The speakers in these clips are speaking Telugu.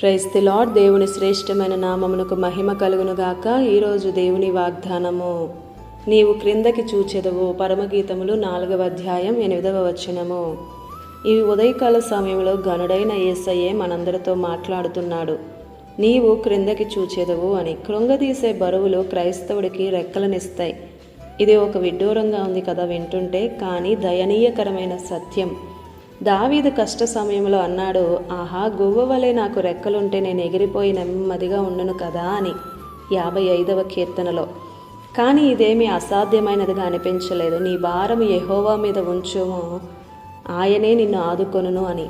ప్రైజ్ ది లార్డ్ దేవుని శ్రేష్టమైన నామమునకు మహిమ కలుగునుగాక. ఈరోజు దేవుని వాగ్దానము నీవు క్రిందకి చూచెదవు పరమగీతములు నాలుగవ అధ్యాయం ఎనిమిదవ వచనము. ఈ ఉదయకాల సమయంలో గనుడైన యేసయ్యే మనందరితో మాట్లాడుతున్నాడు. నీవు క్రిందకి చూచెదవు అని. కృంగదీసే బరువులు క్రైస్తవుడికి రెక్కలనిస్తాయి ఇది ఒక విడ్డూరంగా ఉంది కదా వింటుంటే కానీ దయనీయకరమైన సత్యం. దావీదు కష్ట సమయంలో అన్నాడు ఆహా గువ్వ వలె నాకు రెక్కలుంటే నేను ఎగిరిపోయి నెమ్మదిగా ఉండును కదా అని యాభై ఐదవ కీర్తనలో. కానీ ఇదేమీ అసాధ్యమైనదిగా అనిపించలేదు. నీ భారం యహోవా మీద ఉంచుము ఆయనే నిన్ను ఆదుకొనును అని.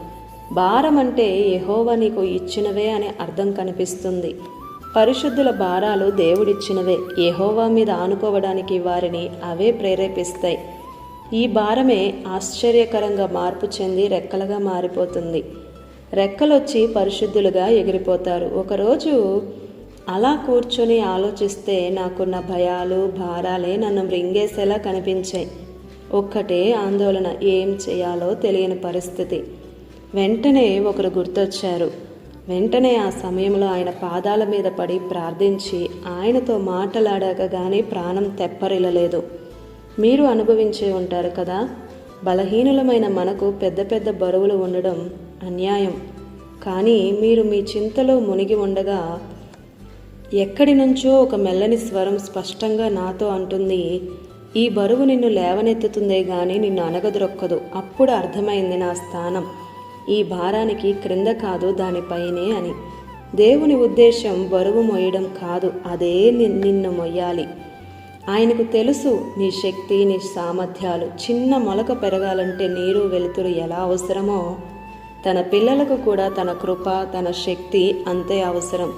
భారం అంటే యహోవా నీకు ఇచ్చినవే అనే అర్థం కనిపిస్తుంది. పరిశుద్ధుల భారాలు దేవుడిచ్చినవే. యహోవా మీద ఆనుకోవడానికి వారిని అవే ప్రేరేపిస్తాయి. ఈ భారమే ఆశ్చర్యకరంగా మార్పు చెంది రెక్కలుగా మారిపోతుంది. రెక్కలొచ్చి పరిశుద్ధులుగా ఎగిరిపోతారు. ఒకరోజు అలా కూర్చొని ఆలోచిస్తే నాకున్న భయాలు భారాలే నన్ను మృంగేసేలా కనిపించాయి. ఒక్కటే ఆందోళన ఏం చేయాలో తెలియని పరిస్థితి. వెంటనే ఒకరు గుర్తొచ్చారు. వెంటనే ఆ సమయంలో ఆయన పాదాల మీద పడి ప్రార్థించి ఆయనతో మాటలాడాక కానీ ప్రాణం తెప్పరిల్లలేదు. మీరు అనుభవించే ఉంటారు కదా. బలహీనులమైన మనకు పెద్ద పెద్ద బరువులు ఉండడం అన్యాయం. కానీ మీరు మీ చింతలో మునిగి ఉండగా ఎక్కడి నుంచో ఒక మెల్లని స్వరం స్పష్టంగా నాతో అంటుంది ఈ బరువు నిన్ను లేవనెత్తుతుందే గాని నిన్ను అనగదొక్కదు అప్పుడు అర్థమైంది నా స్థానం. ఈ భారానికి క్రింద కాదు దానిపైనే అని. దేవుని ఉద్దేశం బరువు మొయ్యడం కాదు. అదే నిన్ను మొయ్యాలి. ఆయనకు తెలుసు నీ శక్తి నీ సామర్థ్యాలు. చిన్న మొలక పెరగాలంటే నీరు వెలుతురు ఎలా అవసరమో. తన పిల్లలకు కూడా తన కృప తన శక్తి అంతే అవసరం.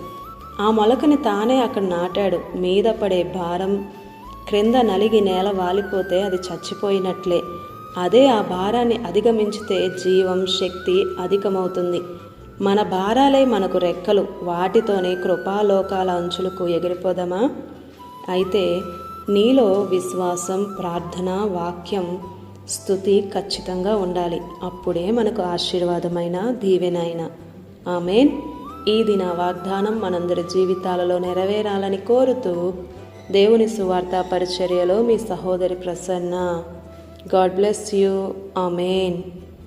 ఆ మొలకని తానే అక్కడ నాటాడు. మీద పడే భారం క్రింద నలిగి నేల వాలిపోతే అది చచ్చిపోయినట్లే. అదే ఆ భారాన్ని అధిగమించితే జీవం శక్తి అధికమవుతుంది. మన భారాలే మనకు రెక్కలు. వాటితోనే కృపాలోకాల అంచులకు ఎగిరిపోదామా? అయితే నీలో విశ్వాసం ప్రార్థన వాక్యం స్థుతి ఖచ్చితంగా ఉండాలి. అప్పుడే మనకు ఆశీర్వాదమైన దీవెనైన. ఆమెన్. ఈ దిన వాగ్దానం మనందరి జీవితాలలో నెరవేరాలని కోరుతూ దేవుని సువార్త పరిచర్యలో మీ సహోదరి Prasanna. God bless you. Amen.